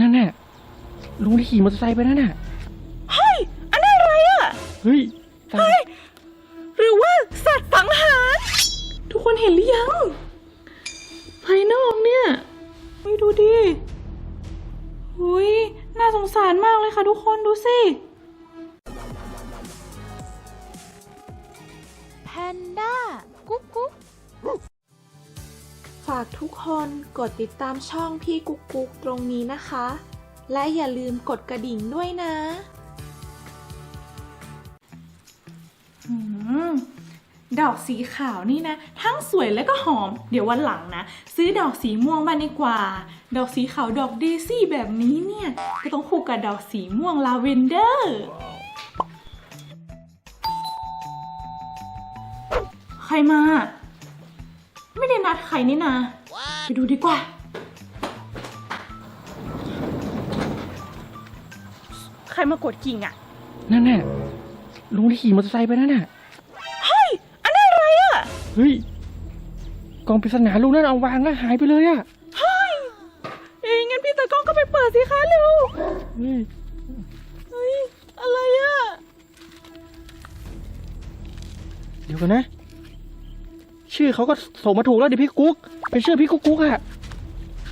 นั่นน่ะลุงที่ขี่มอเตอร์ไซค์ไปนั่นน่ะ เฮ้ย อันนั้นอะไรอะเฮ้ยตาเฮ้ยหรือว่าสัตว์สังหารทุกคนเห็นหรือยังภายนอกเนี่ยเฮ้ยดูดิหุยน่าสงสารมากเลยค่ะทุกคนดูสิ แพนด้า กุ๊กกุ๊ก ฝากทุกคนกดติดตามช่องพี่กุ๊กกุ๊กตรงนี้นะคะ และอย่าลืมกดกระดิ่งด้วยนะ อืม ดอกสีขาวนี่นะ ทั้งสวยและก็หอม เดี๋ยววันหลังนะ ซื้อดอกสีม่วงมาดีกว่า ดอกสีขาวดอกเดซี่แบบนี้เนี่ยก็ต้องคู่กับดอกสีม่วงลาเวนเดอร์ ใครมาไม่ได้ นัดใครนี่นะไปดูดีกว่า ใครมากดกิ่งอะนั่นน่ะลุงที่ขี่มอเตอร์ไซค์ไปนั่นน่ะ เฮ้ย อันนั้นอะไรอะเฮ้ย กล่องปริศนาลุงนั่นเอาวางแล้วหายไปเลยอะเฮ้ยเอ้ยงั้นพี่ตากล้องก็ไปเปิดสิคะเร็วเฮ้ยเฮ้ย อะไรอะเดี๋ยวกันนะ ชื่อเขาก็ส่งมาถูกแล้วเดี๋ยวพี่กุ๊ก เป็นชื่อพี่กุ๊กกุ๊กอะ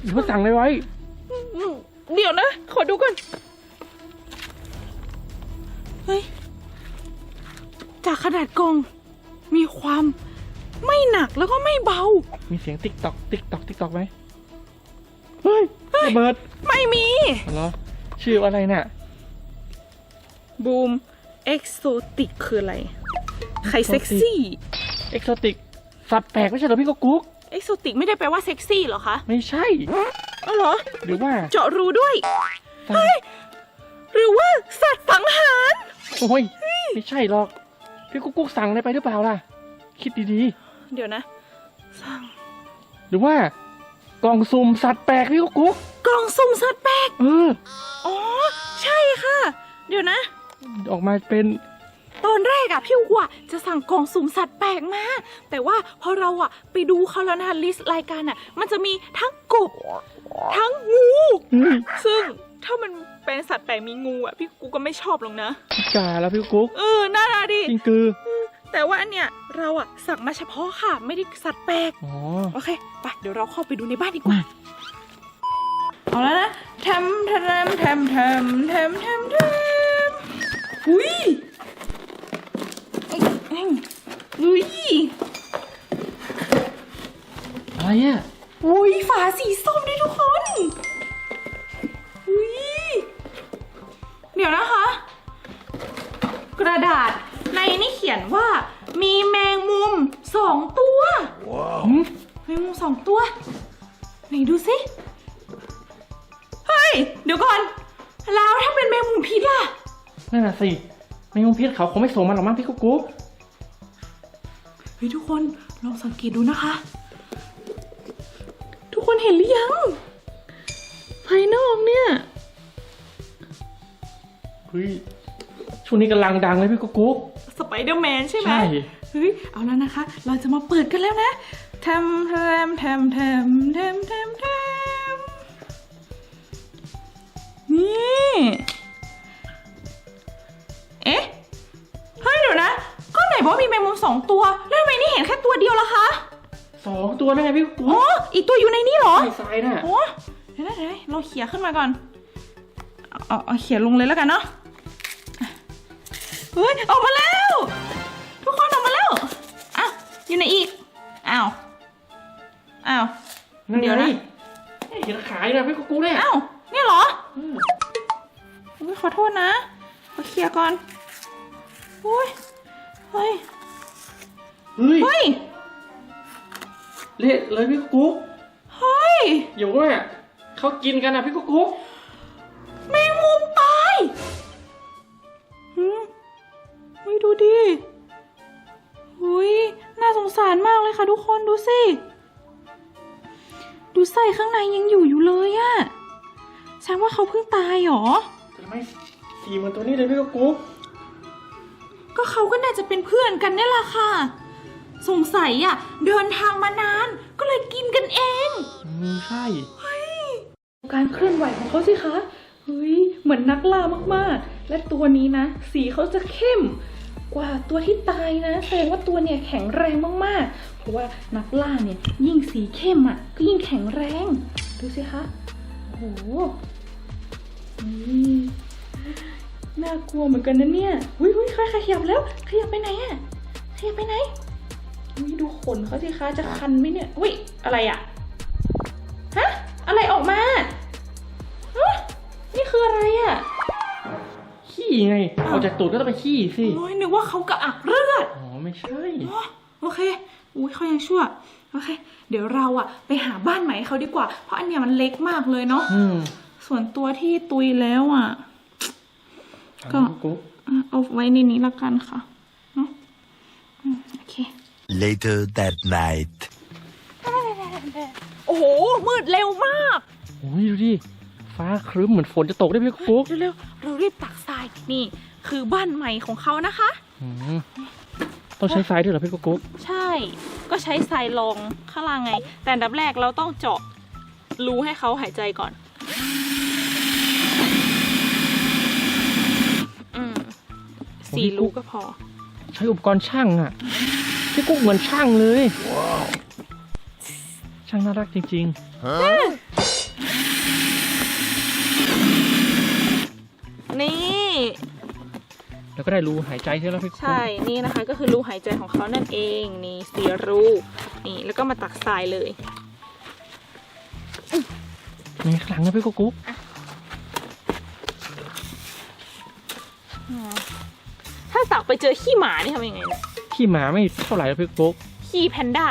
เดี๋ยวเขาสั่งเลยไว้อืมเดี๋ยวนะ ขอดูก่อน เฮ้ย จากขนาดกล่องมีความไม่หนักแล้วก็ไม่เบา มีเสียงติ๊กตอกติ๊กตอกติ๊กตอกไหมเฮ้ยระเบิด ไม่มีเหรอชื่ออะไรน่ะ บูม เอ็กโซติกคืออะไร ใครเซ็กซี่ เอ็กโซติก สัตว์แปลกไม่ใช่เหรอพี่กุ๊กกุ๊ก เอ็กโซติกไม่ได้แปลว่าเซ็กซี่เหรอคะไม่ใช่ อ๋อเหรอ หรือว่าเจาะรูด้วย สัตว์หรือว่าสัตว์สังหาร โอ้ยไม่ใช่หรอก พี่กุ๊กกุ๊กสั่งอะไรไปหรือเปล่าล่ะ คิดดีเดี๋ยวนะ สั่งๆ หรือว่ากล่องสุ่มสัตว์แปลกพี่กุ๊กกุ๊ก กล่องสุ่มสัตว์แปลก เออ อ๋อ ใช่ค่ะ เดี๋ยวนะ ออกมาเป็น ตอนแรกอะพี่วัวจะสั่งกล่องสุ่มสัตว์แปลกมา แต่ว่าพอเราอะไปดูเขาแล้วนะลิสต์รายการอะมันจะมีทั้งกบ ทั้งงูเฮ้ยซึ่งถ้ามันเป็นสัตว์แปลกมีงูอะพี่กูก็ไม่ชอบหรอกนะพิกาแล้วพี่กุ๊กเออน่ารักดิกิงกือแต่ว่าอันเนี้ยเราอะสั่งมาเฉพาะค่ะ ไม่ได้สัตว์แปลก อ๋อโอเค ไปเดี๋ยวเราเข้าไปดูในบ้านดีกว่า เอาแล้วนะแทมแทมแทมแทมแทมแทมแทมอุ้ยเอ้ยเอ้ยอุ้ยอะไรอะอุ้ยฝาสีส้มด้วยทุกคนอุ้ยเดี๋ยวนะคะ กระดาษในนี่เขียนว่า มีแมงมุมสองตัวหืมแมงมุมสองตัวไหนดูสิเฮ้ย เดี๋ยวก่อน แล้วถ้าเป็นแมงมุมพิษล่ะ นั่นน่ะสิไม่งงพิษเขาคงไม่ส่งมาหรอกมั้งพี่กุ๊กกุ๊ก เฮ้ยทุกคนลองสังเกตดูนะคะ ทุกคนเห็นหรือยัง ภายนอกเนี่ยเฮ้ยช่วงนี้กำลังดังเลยพี่กุ๊กกุ๊กสไปเดอร์แมนใช่ไหมใช่เฮ้ยเอาแล้วนะคะ เราจะมาเปิดกันแล้วนะแทมแทมแทมแทมแทมแทมแทมนี่เอ๊ะเฮ้ยเดี๋ยวนะ ก็ไหนบอกว่ามีแมงมุมสองตัว สองตัวนั่นไงพี่กุ๊กอ๋อกุ๊กอีกตัวอยู่ในนี้เหรอไอ้ทรายน่ะโอ้เดี๋ยวนะเดี๋ยวนะเราเขี่ยขึ้นมาก่อนเอาเอาเอาเขี่ยลงเลยแล้วกันเนาะเฮ้ยออกมาแล้ว ทุกคนออกมาแล้วอ้าวอยู่ไหนอีกอ้าวอ้าวนั่นไงเดี๋ยวนะเห็นขายนะพี่กุ๊กกุ๊กเนี่ยอ้าวเนี่ยเหรออืมอุ๊ยขอโทษนะขอเคลียร์ก่อนอุ้ยเฮ้ยเฮ้ยเฮ้ย เละเลยพี่กุ๊กกุ๊กเฮ้ยอยู่ว่าเขากินกันนะพี่กุ๊กกุ๊กแมงมุมตายหืมอุ้ยดูดิหุยน่าสงสารมากเลยค่ะทุกคนดูสิ ดูไส้ข้างในยังอยู่อยู่เลยอะแสดงว่าเขาเพิ่งตายเหรอทำไมสีเหมือนตัวนี้เลยพี่กุ๊กกุ๊กก็เขาก็น่าจะเป็นเพื่อนกันนี่แหละค่ะ สงสัยอะเดินทางมานานก็เลยกินกันเอง อืมใช่ การเคลื่อนไหวของเขาสิคะ เฮ้ย เหมือนนักล่ามากๆ และตัวนี้นะ สีเขาจะเข้ม กว่าตัวที่ตายนะ แสดงว่าตัวเนี่ยแข็งแรงมากๆ เพราะว่านักล่าเนี่ยยิ่งสีเข้มอะก็ยิ่งแข็งแรง ดูสิคะ โอ้โหนี่น่ากลัวเหมือนกันนะเนี่ย หุ้ยหุ้ยใครขยับแล้ว ขยับไปไหนอะขยับไปไหน อุ้ยดูขนเขาสิคะจะคันไหมเนี่ย อุ้ยอะไรอะฮะ อะไรออกมาฮะนี่คืออะไรอะขี้ไงเอาจากตูดก็ต้องไปขี้สิโอ้ยนึกว่าเขากระอักเลือด อ๋อไม่ใช่ อ๋อโอเค อุ้ยเขายังชั่ว โอเค เดี๋ยวเราอะไปหาบ้านใหม่ให้เขาดีกว่า เพราะอันเนี้ยมันเล็กมากเลยเนาะ อืมส่วนตัวที่ตุยแล้วอะ ก็กุ๊กอะเอาไว้ในนี้ละกันค่ะเนอะอืมโอเค Later that night. โอ้โห มืดเร็วมาก โอ้ยดูดิ ฟ้าครึ้มเหมือนฝนจะตกได้พี่กุ๊กเร็วๆเรารีบตักทรายนี่ คือบ้านใหม่ของเขานะคะ อืมต้องใช้ไฟด้วยเหรอพี่กุ๊กใช่ ก็ใช้ทรายรองข้างล่างไง แต่อันดับแรกเราต้องเจาะรูให้เขาหายใจก่อน อืมสี่รูก็พอ ใช้อุปกรณ์ช่างอะ พี่กุ๊กเหมือนช่างเลย ช่างน่ารักจริงนี่ ๆ แล้วก็ได้รูหายใจใช่ไหมพี่กุ๊กใช่ นี่นะคะก็คือรูหายใจของเขานั่นเอง นี่สี่รูนี่แล้วก็มาตักทรายเลย ในข้างหลังนะพี่กุ๊กถ้าตักไปเจอขี้หมานี่ทำยังไงเนี่ย ขี้หมาไม่เท่าไหร่แล้วพี่กุ๊กขี้แพนด้า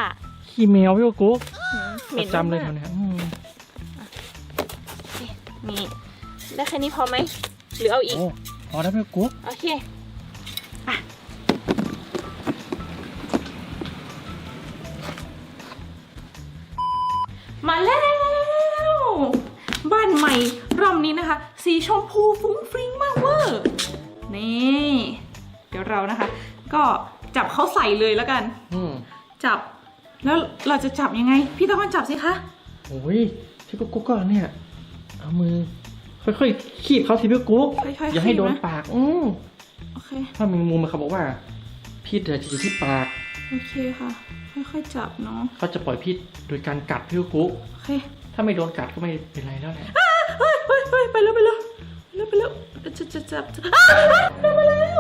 ขี้แมวพี่กุ๊กหืมหปม็ระนจำเลยมาแถกวเนี้ยอืมๆนี่ได้แค่นี้พอไหมหรือเอาอีก โอ้พอแล้วพี่กุ๊กโอเคอะมาแล้ว บ้านใหม่รอบนี้นะคะ สีชมพูฟุ้งฟริ้งมากเวอร์นี่ เดี๋ยวเรานะคะ ก็ จับเขาใส่เลยแล้วกัน อืมจับ แล้วเราจะจับยังไง พี่ตะวันจับสิคะ โอ้ยพี่กุ๊กก็เนี่ย เอามือ ค่อยๆ ขีบเขาสิพี่กุ๊กค่อยๆอย่าให้คีบโดนนะ ปาก อืมโอเค ถ้ามีมุมมันเขาบอกว่า พิษจะอยู่ที่ปาก โอเคค่ะ ค่อยๆจับเนาะ เขาจะปล่อยพิษโดยการกัดพี่กุ๊กโอเคถ้าไม่โดนกัดก็ไม่เป็นไรแล้วแหละเฮ้ยเฮ้ยเฮ้ยไปแล้วไปแล้วไปแล้วไปแล้วจะจะจับจะอ้าวเดินมาแล้วเฮ้ย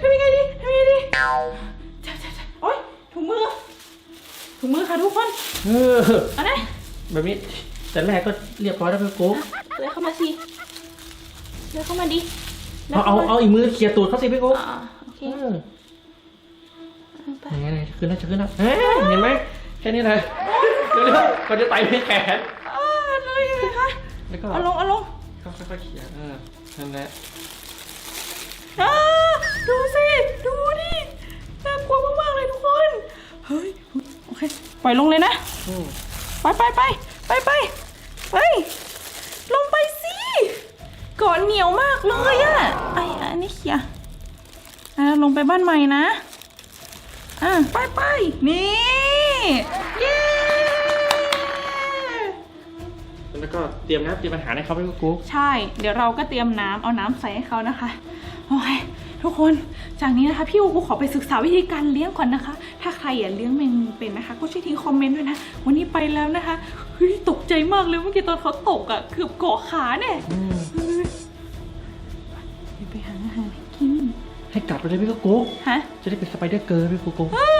ทำยังไงดีทำยังไงดีจับจับจับโอ๊ยถุงมือ ถุงมือค่ะทุกคนเออเอาไหนแบบนี้แต่แรกก็เรียบร้อยแล้วพี่กุ๊กเดินเข้ามาสิเดินเข้ามาดิดินเอาเอาข้มเอาอีกมือเขี่ยตูดเขาสิพี่กุ๊กอ่าโอเคเออไปยังไงไงจะขึ้นแล้วจะขึ้นแล้วเฮ้ยเห็นไหมแค่นี้เลยเร็วๆก่อนจะไต่ไปแขน อ่าแล้วยังไงคะแล้วก็เอาลงเอาลง ค่อยๆเขี่ยเออนั่นแหละ ปล่อยลงเลยนะอืมไปไปไปไปไปไปลงไปสิเกาะเหนียวมากเลยอะไอ้อันนี้เขียอะลงไปบ้านใหม่นะอะไปไปนี่เย้แล้วก็เตรียมน้ำเตรียมอาหารให้เขาพี่กุ๊กใช่ เดี๋ยวเราก็เตรียมน้ำเอาน้ำใส่ให้เขานะคะโอเค ทุกคนจากนี้นะคะพี่อูกูขอไปศึกษาวิธีการเลี้ยงก่อนนะคะ ถ้าใครอยากเลี้ยงแมงมุมเป็นนะคะ ก็ช่วยทิ้งคอมเมนต์ด้วยนะ วันนี้ไปแล้วนะคะเฮ้ยตกใจมากเลยเมื่อกี้ตอนเขาตกอะ่ะเกือบเกาะขาเนี่ยอืมไปหาอาหารให้กินให้กัดไปเลยพี่กุ๊กฮะจะได้เป็นสไปเดอร์เกิร์ลพี่กุ๊กเอ้ย